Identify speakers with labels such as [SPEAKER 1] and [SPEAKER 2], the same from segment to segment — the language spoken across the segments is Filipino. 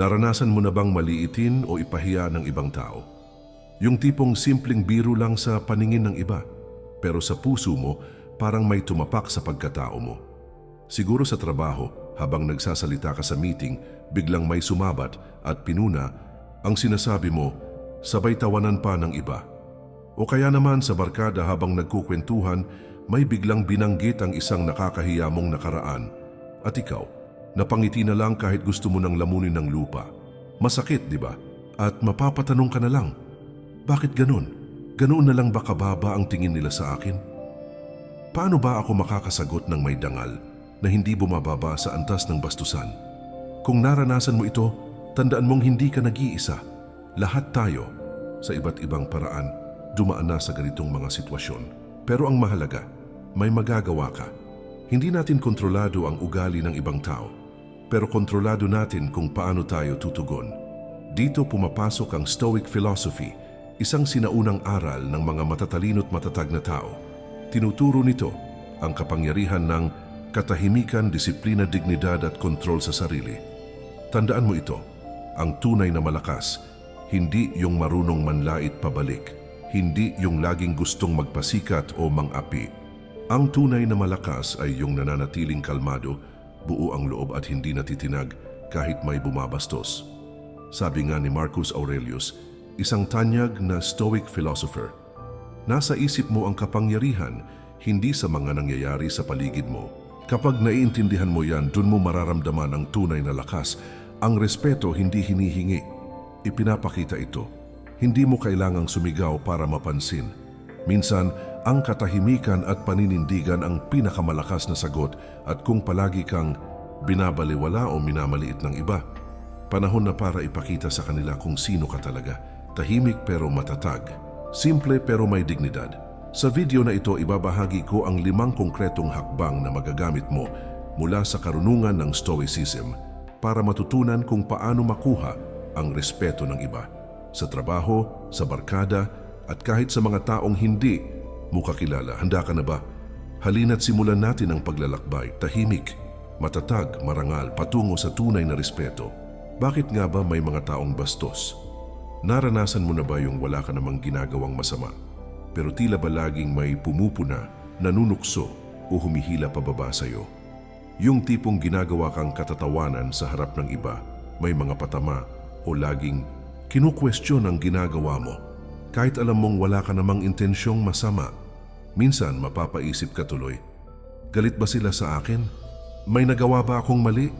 [SPEAKER 1] Naranasan mo na bang maliitin o ipahiya ng ibang tao? Yung tipong simpleng biro lang sa paningin ng iba, pero sa puso mo parang may tumapak sa pagkatao mo. Siguro sa trabaho, habang nagsasalita ka sa meeting, biglang may sumabat at pinuna, ang sinasabi mo, sabay tawanan pa ng iba. O kaya naman sa barkada habang nagkukwentuhan, may biglang binanggit ang isang nakakahiya mong nakaraan. At ikaw, napangiti na lang kahit gusto mo nang lamunin ng lupa. Masakit, di ba? At mapapatanong ka na lang, bakit ganun? Ganoon na lang ba kababa ang tingin nila sa akin? Paano ba ako makakasagot ng may dangal na hindi bumababa sa antas ng bastusan? Kung naranasan mo ito, tandaan mong hindi ka nag-iisa. Lahat tayo, sa iba't ibang paraan, dumaan na sa ganitong mga sitwasyon. Pero ang mahalaga, may magagawa ka. Hindi natin kontrolado ang ugali ng ibang tao, pero kontrolado natin kung paano tayo tutugon. Dito pumapasok ang Stoic philosophy, isang sinaunang aral ng mga matatalino't matatag na tao. Tinuturo nito ang kapangyarihan ng katahimikan, disiplina, dignidad at kontrol sa sarili. Tandaan mo ito, ang tunay na malakas, hindi yung marunong manlait pabalik, hindi yung laging gustong magpasikat o mangapi. Ang tunay na malakas ay yung nananatiling kalmado, buo ang loob at hindi natitinag kahit may bumabastos. Sabi nga ni Marcus Aurelius, isang tanyag na Stoic philosopher, nasa isip mo ang kapangyarihan, hindi sa mga nangyayari sa paligid mo. Kapag naiintindihan mo yan, dun mo mararamdaman ang tunay na lakas. Ang respeto hindi hinihingi. Ipinapakita ito. Hindi mo kailangang sumigaw para mapansin. Minsan, ang katahimikan at paninindigan ang pinakamalakas na sagot at kung palagi kang binabaliwala o minamaliit ng iba, panahon na para ipakita sa kanila kung sino ka talaga. Tahimik pero matatag. Simple pero may dignidad. Sa video na ito, ibabahagi ko ang limang konkretong hakbang na magagamit mo mula sa karunungan ng Stoicism para matutunan kung paano makuha ang respeto ng iba. Sa trabaho, sa barkada, at kahit sa mga taong hindi mo kakilala, handa ka na ba? Halina't simulan natin ang paglalakbay, tahimik, matatag, marangal, patungo sa tunay na respeto. Bakit nga ba may mga taong bastos? Naranasan mo na ba yung wala ka namang ginagawang masama? Pero tila ba laging may pumupuna, nanunukso o humihila pababa sa'yo? Yung tipong ginagawa kang katatawanan sa harap ng iba, may mga patama o laging kinukwestiyon ang ginagawa mo. Kahit alam mong wala ka namang intensyong masama, minsan mapapaisip ka tuloy, galit ba sila sa akin? May nagawa ba akong mali?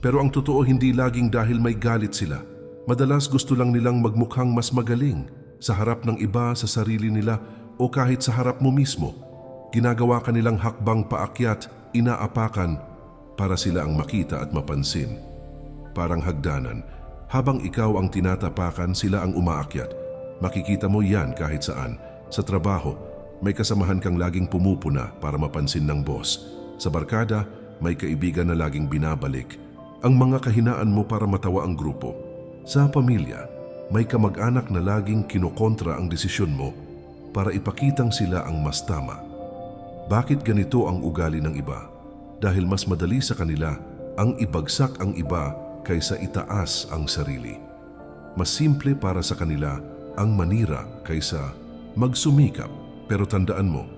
[SPEAKER 1] Pero ang totoo hindi laging dahil may galit sila. Madalas gusto lang nilang magmukhang mas magaling sa harap ng iba sa sarili nila o kahit sa harap mo mismo. Ginagawa ka nilang hakbang paakyat, inaapakan para sila ang makita at mapansin. Parang hagdanan, habang ikaw ang tinatapakan, sila ang umaakyat. Makikita mo yan kahit saan. Sa trabaho, may kasamahan kang laging pumupuna para mapansin ng boss. Sa barkada, may kaibigan na laging binabalik. Ang mga kahinaan mo para matawa ang grupo. Sa pamilya, may kamag-anak na laging kinokontra ang desisyon mo para ipakitang sila ang mas tama. Bakit ganito ang ugali ng iba? Dahil mas madali sa kanila ang ibagsak ang iba kaysa itaas ang sarili. Mas simple para sa kanila ang manira kaysa magsumikap. Pero tandaan mo,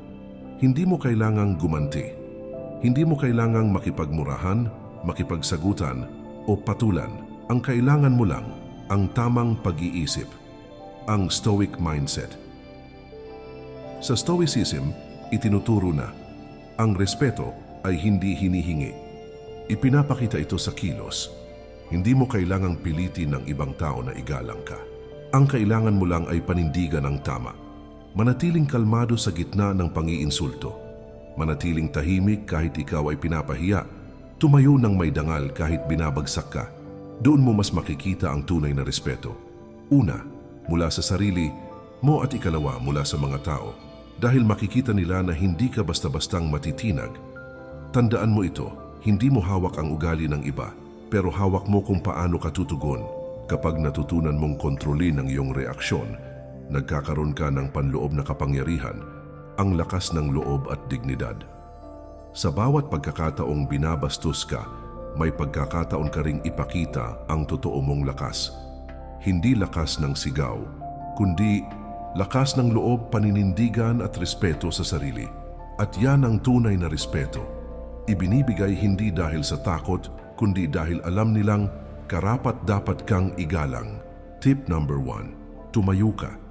[SPEAKER 1] hindi mo kailangang gumanti. Hindi mo kailangang makipagmurahan, makipagsagutan o patulan. Ang kailangan mo lang ang tamang pag-iisip, ang Stoic mindset. Sa Stoicism, itinuturo na ang respeto ay hindi hinihingi. Ipinapakita ito sa kilos. Hindi mo kailangang pilitin ng ibang tao na igalang ka. Ang kailangan mo lang ay panindigan ng tama. Manatiling kalmado sa gitna ng pangiinsulto. Manatiling tahimik kahit ikaw ay pinapahiya. Tumayo ng may dangal kahit binabagsak ka. Doon mo mas makikita ang tunay na respeto. Una, mula sa sarili mo at ikalawa mula sa mga tao. Dahil makikita nila na hindi ka basta-bastang matitinag. Tandaan mo ito, hindi mo hawak ang ugali ng iba, pero hawak mo kung paano ka tutugon. Kapag natutunan mong kontrolin ang iyong reaksyon, nagkakaroon ka ng panloob na kapangyarihan, ang lakas ng loob at dignidad. Sa bawat pagkakataong binabastos ka, may pagkakataon ka ring ipakita ang totoo mong lakas. Hindi lakas ng sigaw, kundi lakas ng loob, paninindigan at respeto sa sarili. At yan ang tunay na respeto. Ibinibigay hindi dahil sa takot, kundi dahil alam nilang karapat dapat kang igalang. Tip number one, tumayo ka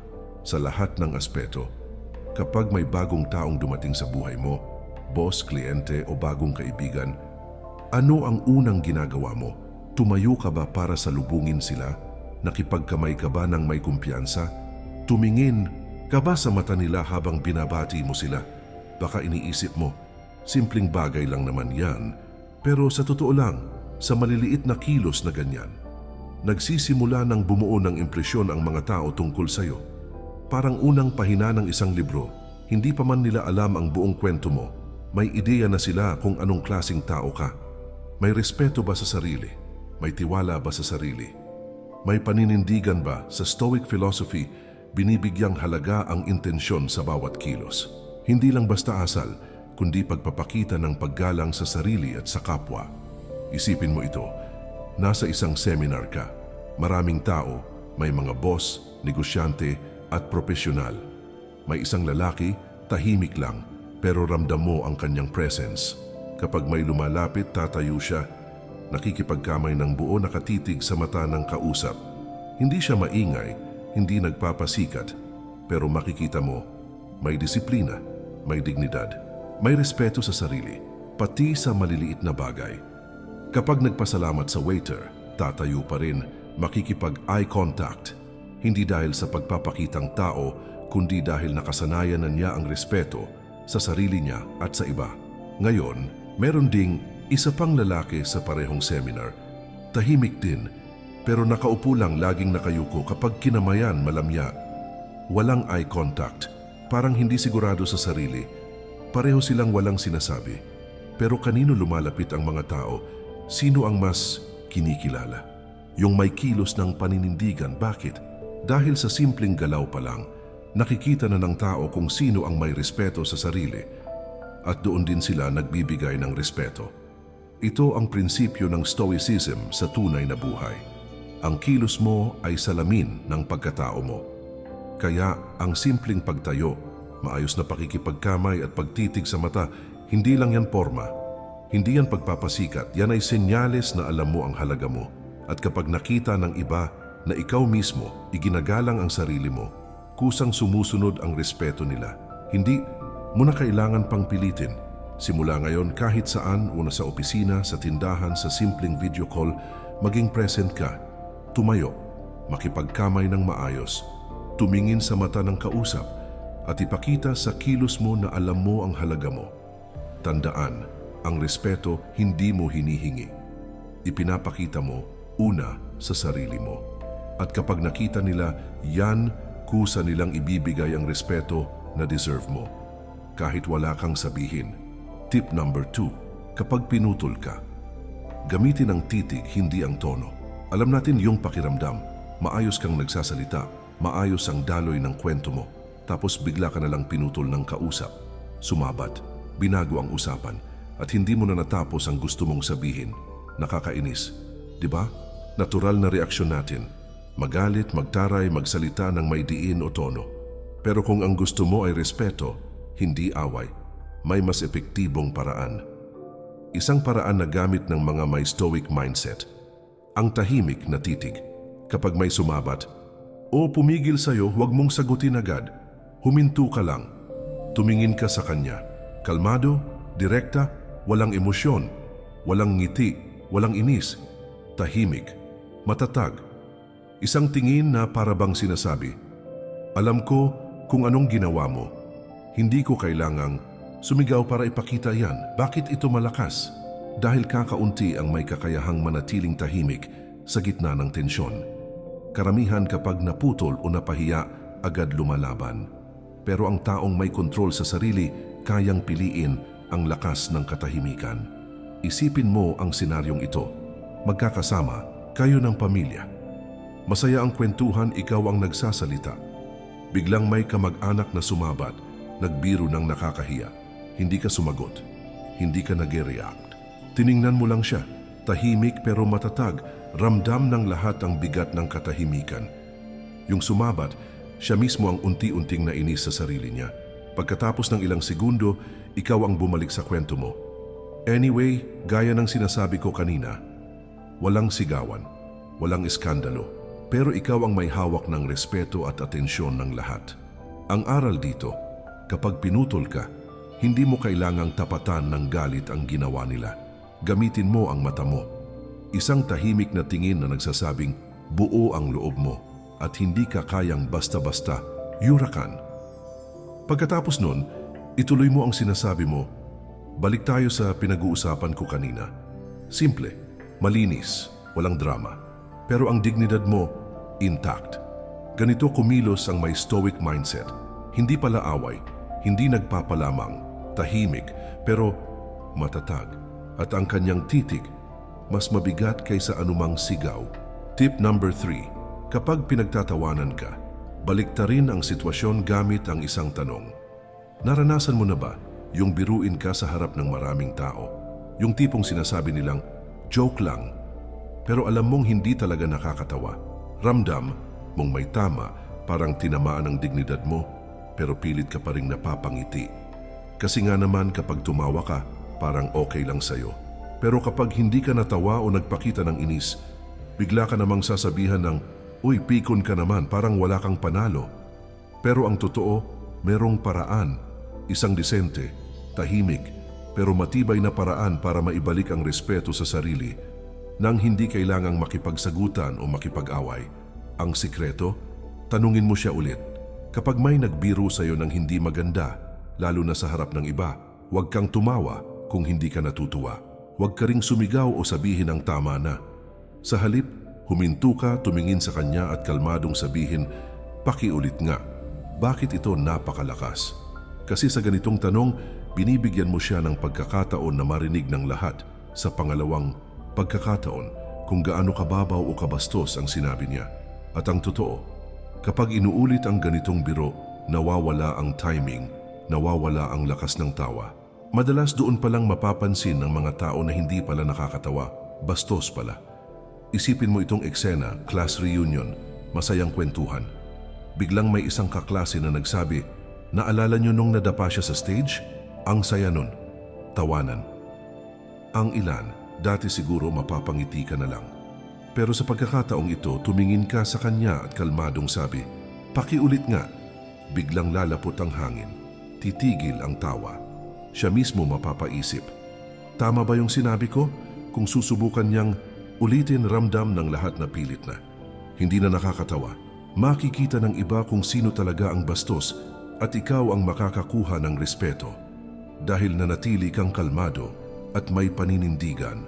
[SPEAKER 1] sa lahat ng aspeto. Kapag may bagong taong dumating sa buhay mo, boss, kliyente o bagong kaibigan, ano ang unang ginagawa mo? Tumayo ka ba para salubungin sila? Nakipagkamay ka ba ng may kumpiyansa? Tumingin ka ba sa mata nila habang binabati mo sila? Baka iniisip mo, simpleng bagay lang naman yan. Pero sa totoo lang, sa maliliit na kilos na ganyan, nagsisimula ng bumuo ng impresyon ang mga tao tungkol sa'yo. Parang unang pahina ng isang libro, hindi pa man nila alam ang buong kwento mo, may ideya na sila kung anong klasing tao ka. May respeto ba sa sarili? May tiwala ba sa sarili? May paninindigan ba sa Stoic philosophy binibigyang halaga ang intensyon sa bawat kilos? Hindi lang basta asal, kundi pagpapakita ng paggalang sa sarili at sa kapwa. Isipin mo ito, nasa isang seminar ka, maraming tao, may mga boss, negosyante at profesional. May isang lalaki, tahimik lang, pero ramdam mo ang kanyang presence. Kapag may lumalapit, tatayo siya. Nakikipagkamay ng buo nakatitig sa mata ng kausap. Hindi siya maingay, hindi nagpapasikat, pero makikita mo, may disiplina, may dignidad, may respeto sa sarili, pati sa maliliit na bagay. Kapag nagpasalamat sa waiter, tatayo pa rin, makikipag-eye contact, hindi dahil sa pagpapakitang tao, kundi dahil nakasanayan na niya ang respeto sa sarili niya at sa iba. Ngayon, meron ding isa pang lalaki sa parehong seminar. Tahimik din, pero nakaupo lang laging nakayuko kapag kinamayan malamya. Walang eye contact, parang hindi sigurado sa sarili. Pareho silang walang sinasabi. Pero kanino lumalapit ang mga tao? Sino ang mas kinikilala? Yung may kilos ng paninindigan. Bakit? Dahil sa simpleng galaw pa lang, nakikita na ng tao kung sino ang may respeto sa sarili at doon din sila nagbibigay ng respeto. Ito ang prinsipyo ng Stoicism sa tunay na buhay. Ang kilos mo ay salamin ng pagkatao mo. Kaya ang simpleng pagtayo, maayos na pakikipagkamay at pagtitig sa mata, hindi lang yan forma. Hindi yan pagpapasikat, yan ay senyales na alam mo ang halaga mo. At kapag nakita ng iba na ikaw mismo iginagalang ang sarili mo, kusang sumusunod ang respeto nila. Hindi mo na kailangan pang pilitin. Simula ngayon kahit saan, una sa opisina, sa tindahan, sa simpleng video call, maging present ka. Tumayo, makipagkamay ng maayos, tumingin sa mata ng kausap, at ipakita sa kilos mo na alam mo ang halaga mo. Tandaan, ang respeto hindi mo hinihingi. Ipinapakita mo una sa sarili mo. At kapag nakita nila, yan kusa nilang ibibigay ang respeto na deserve mo. Kahit wala kang sabihin. Tip number two, kapag pinutol ka, gamitin ang titig, hindi ang tono. Alam natin yung pakiramdam, maayos kang nagsasalita, maayos ang daloy ng kwento mo, tapos bigla ka na lang pinutol ng kausap. Sumabat, binago ang usapan, at hindi mo na natapos ang gusto mong sabihin. Nakakainis, di ba? Natural na reaksyon natin. Magalit, magtaray, magsalita ng may diin o tono. Pero kung ang gusto mo ay respeto, hindi away, may mas epektibong paraan. Isang paraan na gamit ng mga may stoic mindset. Ang tahimik na titig. Kapag may sumabat, o pumigil sa'yo, huwag mong sagutin agad. Huminto ka lang. Tumingin ka sa kanya. Kalmado, direkta, walang emosyon, walang ngiti, walang inis. Tahimik, matatag. Isang tingin na parabang sinasabi, Alam ko kung anong ginawa mo. Hindi ko kailangang sumigaw para ipakita yan. Bakit ito malakas? Dahil kakaunti ang may kakayahang manatiling tahimik sa gitna ng tensyon. Karamihan kapag naputol o napahiya, agad lumalaban. Pero ang taong may kontrol sa sarili, kayang piliin ang lakas ng katahimikan. Isipin mo ang senaryong ito. Magkakasama, kayo ng pamilya. Masaya ang kwentuhan, ikaw ang nagsasalita. Biglang may kamag-anak na sumabat, nagbiro ng nakakahiya. Hindi ka sumagot. Hindi ka nag-react. Tiningnan mo lang siya, Tahimik pero matatag, ramdam ng lahat ang bigat ng katahimikan. Yung sumabat, siya mismo ang unti-unting nainis sa sarili niya. Pagkatapos ng ilang segundo, ikaw ang bumalik sa kwento mo. Anyway, gaya ng sinasabi ko kanina, walang sigawan, walang iskandalo, pero ikaw ang may hawak ng respeto at atensyon ng lahat. Ang aral dito, kapag pinutol ka, hindi mo kailangang tapatan ng galit ang ginawa nila. Gamitin mo ang mata mo. Isang tahimik na tingin na nagsasabing buo ang loob mo at hindi ka kayang basta-basta yurakan. Pagkatapos nun, ituloy mo ang sinasabi mo. Balik tayo sa pinag-uusapan ko kanina. Simple, malinis, walang drama. Pero ang dignidad mo, intact. Ganito kumilos ang may stoic mindset. Hindi pala away, hindi nagpapalamang, tahimik, pero matatag. At ang kanyang titig, mas mabigat kaysa anumang sigaw. Tip number 3. Kapag pinagtatawanan ka, baliktarin ang sitwasyon gamit ang isang tanong. Naranasan mo na ba yung biruin ka sa harap ng maraming tao? Yung tipong sinasabi nilang, joke lang. Pero alam mong hindi talaga nakakatawa. Ramdam mong may tama, parang tinamaan ang dignidad mo, pero pilit ka pa rin napapangiti. Kasi nga naman kapag tumawa ka, parang okay lang sa'yo. Pero kapag hindi ka natawa o nagpakita ng inis, bigla ka namang sasabihan ng, Uy, pikon ka naman, parang wala kang panalo. Pero ang totoo, merong paraan. Isang disente, tahimik, pero matibay na paraan para maibalik ang respeto sa sarili nang hindi kailangang makipagsagutan o makipag-away. Ang sikreto, tanungin mo siya ulit. Kapag may nagbiro sa'yo ng hindi maganda, lalo na sa harap ng iba, huwag kang tumawa kung hindi ka natutuwa. Huwag ka ring sumigaw o sabihin ang tama na. Sa halip, huminto ka, tumingin sa kanya at kalmadong sabihin, pakiulit nga. Bakit ito napakalakas? Kasi sa ganitong tanong, binibigyan mo siya ng pagkakataon na marinig ng lahat sa pangalawang pagkakataon kung gaano kababaw o kabastos ang sinabi niya. At ang totoo, kapag inuulit ang ganitong biro, nawawala ang timing, nawawala ang lakas ng tawa. Madalas doon palang mapapansin ng mga tao na hindi pala nakakatawa, bastos pala. Isipin mo itong eksena, class reunion, masayang kwentuhan. Biglang may isang kaklase na nagsabi, Naalala niyo nung nadapa siya sa stage? Ang saya nun. Tawanan. Ang ilan, dati siguro mapapangiti ka na lang. Pero sa pagkakataong ito, tumingin ka sa kanya at kalmadong sabi, Pakiulit nga. Biglang lalapot ang hangin. Titigil ang tawa. Siya mismo mapapaisip. Tama ba yung sinabi ko? Kung susubukan niyang ulitin ramdam ng lahat na pilit na. Hindi na nakakatawa. Makikita ng iba kung sino talaga ang bastos at ikaw ang makakakuha ng respeto dahil nanatili kang kalmado at may paninindigan.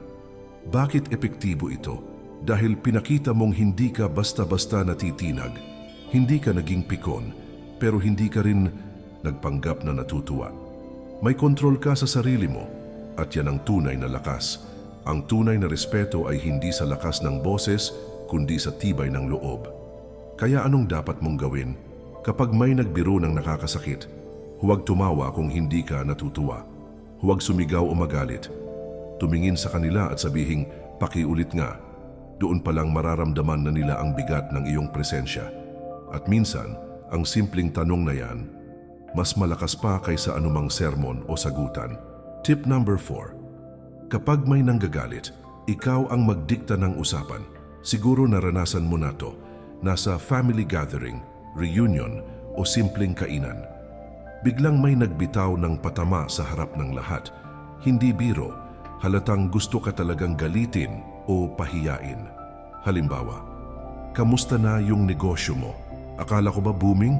[SPEAKER 1] Bakit epektibo ito? Dahil pinakita mong hindi ka basta-basta natitinag, hindi ka naging pikon, pero hindi ka rin nagpanggap na natutuwa. May kontrol ka sa sarili mo at yan ang tunay na lakas. Ang tunay na respeto ay hindi sa lakas ng boses, kundi sa tibay ng loob. Kaya anong dapat mong gawin? Kapag may nagbiro ng nakakasakit, huwag tumawa kung hindi ka natutuwa. Huwag sumigaw o magalit. Tumingin sa kanila at sabihing, pakiulit nga. Doon palang mararamdaman na nila ang bigat ng iyong presensya. At minsan, ang simpleng tanong na yan, mas malakas pa kaysa anumang sermon o sagutan. Tip number 4. Kapag may nanggagalit, ikaw ang magdikta ng usapan. Siguro naranasan mo na to nasa family gathering, reunion o simpleng kainan. Biglang may nagbitaw ng patama sa harap ng lahat. Hindi biro, halatang gusto ka talagang galitin o pahiyain. Halimbawa, kamusta na yung negosyo mo? Akala ko ba booming?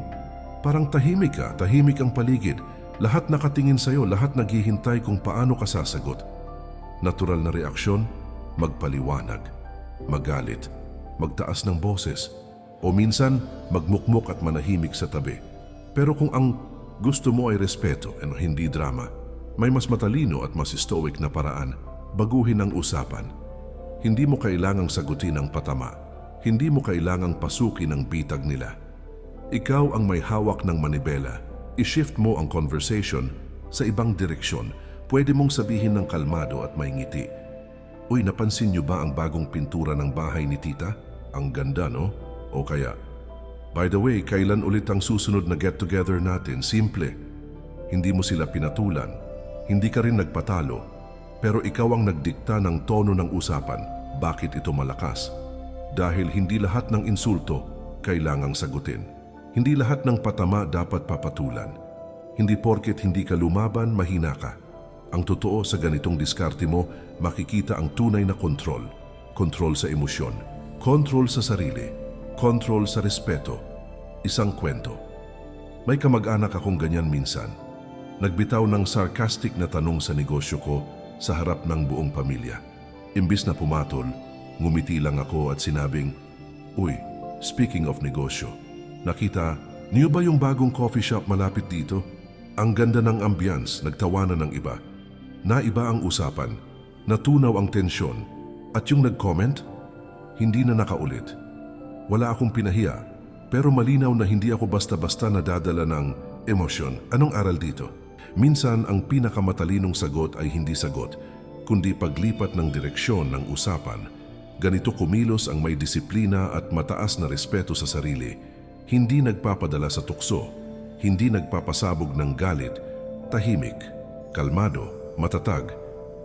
[SPEAKER 1] Parang tahimik ka, tahimik ang paligid. Lahat nakatingin sa'yo, lahat naghihintay kung paano ka sasagot. Natural na reaksyon, magpaliwanag, magalit, magtaas ng boses, o minsan magmukmok at manahimik sa tabi. Pero kung ang gusto mo ay respeto at hindi drama, may mas matalino at mas stoic na paraan, baguhin ang usapan. Hindi mo kailangang sagutin ang patama. Hindi mo kailangang pasukin ang bitag nila. Ikaw ang may hawak ng manibela. I-shift mo ang conversation sa ibang direksyon. Pwede mong sabihin ng kalmado at may ngiti. Uy, napansin niyo ba ang bagong pintura ng bahay ni tita? Ang ganda, no? O kaya, by the way, kailan ulit ang susunod na get-together natin? Simple. Hindi mo sila pinatulan. Hindi ka rin nagpatalo. Pero ikaw ang nagdikta ng tono ng usapan. Bakit ito malakas? Dahil hindi lahat ng insulto kailangang sagutin. Hindi lahat ng patama dapat papatulan. Hindi porket hindi ka lumaban, mahina ka. Ang totoo sa ganitong diskarte mo, makikita ang tunay na kontrol. Kontrol sa emosyon, kontrol sa sarili, kontrol sa respeto. Isang kwento. May kamag-anak akong ganyan minsan. Nagbitaw ng sarcastic na tanong sa negosyo ko sa harap ng buong pamilya. Imbis na pumatol, ngumiti lang ako at sinabing, Uy, speaking of negosyo, nakita, niyo ba yung bagong coffee shop malapit dito? Ang ganda ng ambience, nagtawanan ng iba. Naiba ang usapan, natunaw ang tensyon, at yung nag-comment, hindi na nakaulit. Wala akong pinahiya, pero malinaw na hindi ako basta-basta nadadala ng emosyon. Anong aral dito? Minsan ang pinakamatalinong sagot ay hindi sagot, kundi paglipat ng direksyon ng usapan. Ganito kumilos ang may disiplina at mataas na respeto sa sarili. Hindi nagpapadala sa tukso, hindi nagpapasabog ng galit, tahimik, kalmado, matatag,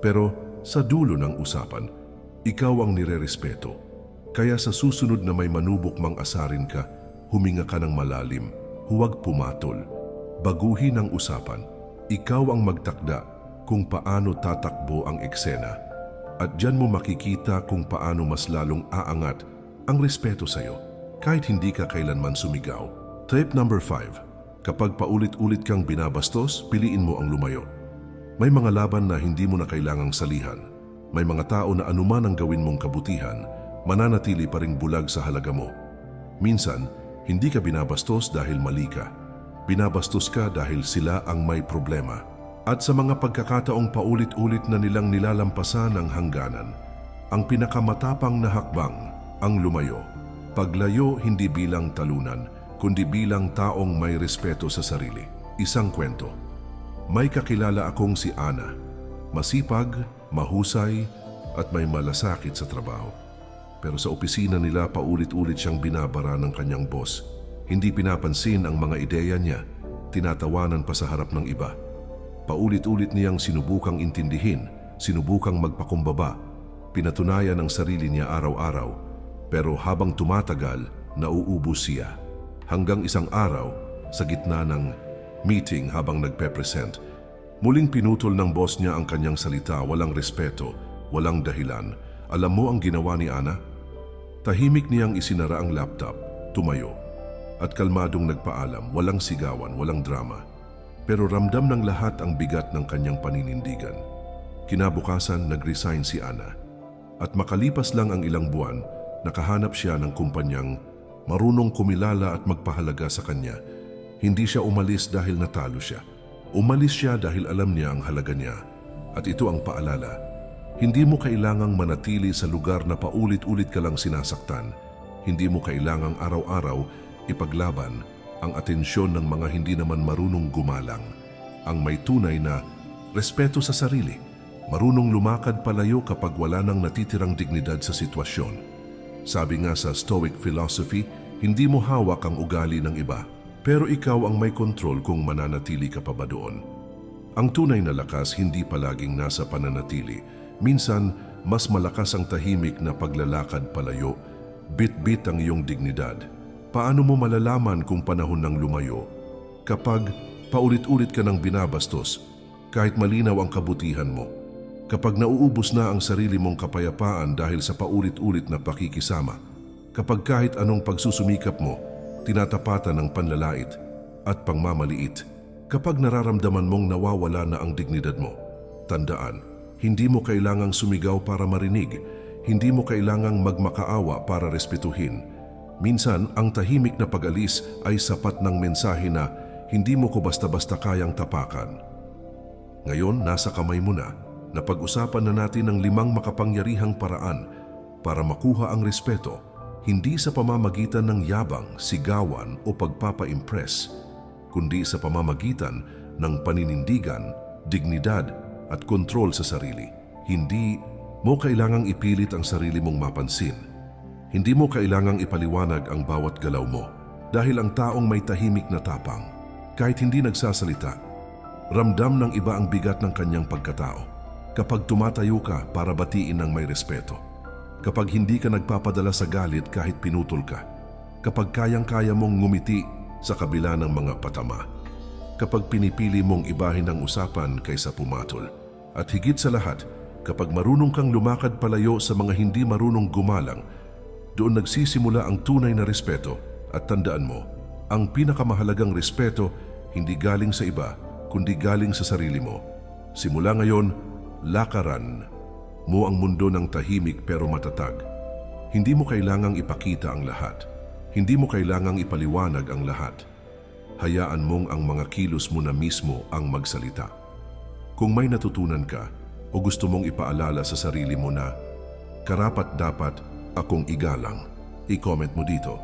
[SPEAKER 1] pero sa dulo ng usapan, ikaw ang nire-respeto. Kaya sa susunod na may manubok mang asarin ka, huminga ka ng malalim, huwag pumatol. Baguhin ang usapan. Ikaw ang magtakda kung paano tatakbo ang eksena. At diyan mo makikita kung paano mas lalong aangat ang respeto sa iyo kahit hindi ka kailanman sumigaw. Tip number 5. Kapag paulit-ulit kang binabastos, piliin mo ang lumayo. May mga laban na hindi mo na kailangang salihan. May mga tao na anuman ang gawin mong kabutihan, mananatili pa ring bulag sa halaga mo. Minsan, hindi ka binabastos dahil mali ka. Binabastos ka dahil sila ang may problema. At sa mga pagkakataong paulit-ulit na nilang nilalampasan ang hangganan, ang pinakamatapang na hakbang ang lumayo. Paglayo hindi bilang talunan, kundi bilang taong may respeto sa sarili. Isang kwento. May kakilala akong si Ana. Masipag, mahusay, at may malasakit sa trabaho. Pero sa opisina nila paulit-ulit siyang binabara ng kanyang boss. Hindi pinapansin ang mga ideya niya, tinatawanan pa sa harap ng iba. Paulit-ulit niyang sinubukang intindihin, sinubukang magpakumbaba, pinatunayan ang sarili niya araw-araw, pero habang tumatagal, nauubos siya. Hanggang isang araw, sa gitna ng meeting habang nagpe-present, muling pinutol ng boss niya ang kanyang salita, walang respeto, walang dahilan. Alam mo ang ginawa ni Ana? Tahimik niyang isinara ang laptop, tumayo, at kalmadong nagpaalam, walang sigawan, walang drama. Pero ramdam ng lahat ang bigat ng kanyang paninindigan. Kinabukasan, nag-resign si Ana. At makalipas lang ang ilang buwan, nakahanap siya ng kumpanyang marunong kumilala at magpahalaga sa kanya. Hindi siya umalis dahil natalo siya. Umalis siya dahil alam niya ang halaga niya. At ito ang paalala. Hindi mo kailangang manatili sa lugar na paulit-ulit ka lang sinasaktan. Hindi mo kailangang araw-araw ipaglaban ang atensyon ng mga hindi naman marunong gumalang. Ang may tunay na respeto sa sarili. Marunong lumakad palayo kapag wala nang natitirang dignidad sa sitwasyon. Sabi nga sa Stoic philosophy, hindi mo hawak ang ugali ng iba, pero ikaw ang may kontrol kung mananatili ka pa ba doon. Ang tunay na lakas hindi palaging nasa pananatili. Minsan, mas malakas ang tahimik na paglalakad palayo. Bit-bit ang iyong dignidad. Paano mo malalaman kung panahon ng lumayo? Kapag paulit-ulit ka ng binabastos, kahit malinaw ang kabutihan mo. Kapag nauubos na ang sarili mong kapayapaan dahil sa paulit-ulit na pakikisama. Kapag kahit anong pagsusumikap mo, tinatapatan ng panlalait at pangmamaliit. Kapag nararamdaman mong nawawala na ang dignidad mo, tandaan, hindi mo kailangang sumigaw para marinig, hindi mo kailangang magmakaawa para respetuhin. Minsan, ang tahimik na pag-alis ay sapat ng mensahe na hindi mo ko basta-basta kayang tapakan. Ngayon, nasa kamay mo na na pag-usapan na natin ang limang makapangyarihang paraan para makuha ang respeto, hindi sa pamamagitan ng yabang, sigawan o pagpapa-impress, kundi sa pamamagitan ng paninindigan, dignidad at kontrol sa sarili. Hindi mo kailangang ipilit ang sarili mong mapansin. Hindi mo kailangang ipaliwanag ang bawat galaw mo dahil ang taong may tahimik na tapang, kahit hindi nagsasalita, ramdam ng iba ang bigat ng kanyang pagkatao kapag tumatayo ka para batiin ng may respeto. Kapag hindi ka nagpapadala sa galit kahit pinutol ka. Kapag kayang-kaya mong ngumiti sa kabila ng mga patama. Kapag pinipili mong ibahin ang usapan kaysa pumatol. At higit sa lahat, kapag marunong kang lumakad palayo sa mga hindi marunong gumalang, doon nagsisimula ang tunay na respeto at tandaan mo, ang pinakamahalagang respeto hindi galing sa iba, kundi galing sa sarili mo. Simula ngayon, lakaran mo ang mundo ng tahimik pero matatag. Hindi mo kailangang ipakita ang lahat. Hindi mo kailangang ipaliwanag ang lahat. Hayaan mong ang mga kilos mo na mismo ang magsalita. Kung may natutunan ka o gusto mong ipaalala sa sarili mo na karapat dapat akong igalang, i-comment mo dito.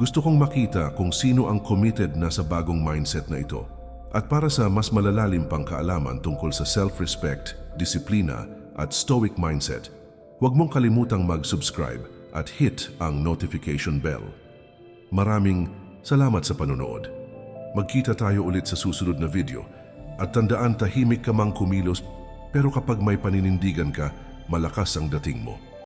[SPEAKER 1] Gusto kong makita kung sino ang committed na sa bagong mindset na ito. At para sa mas malalalim pang kaalaman tungkol sa self-respect, disiplina at stoic mindset, huwag mong kalimutang mag-subscribe at hit ang notification bell. Maraming salamat sa panonood. Magkita tayo ulit sa susunod na video at tandaan tahimik ka mang kumilos pero kapag may paninindigan ka, malakas ang dating mo.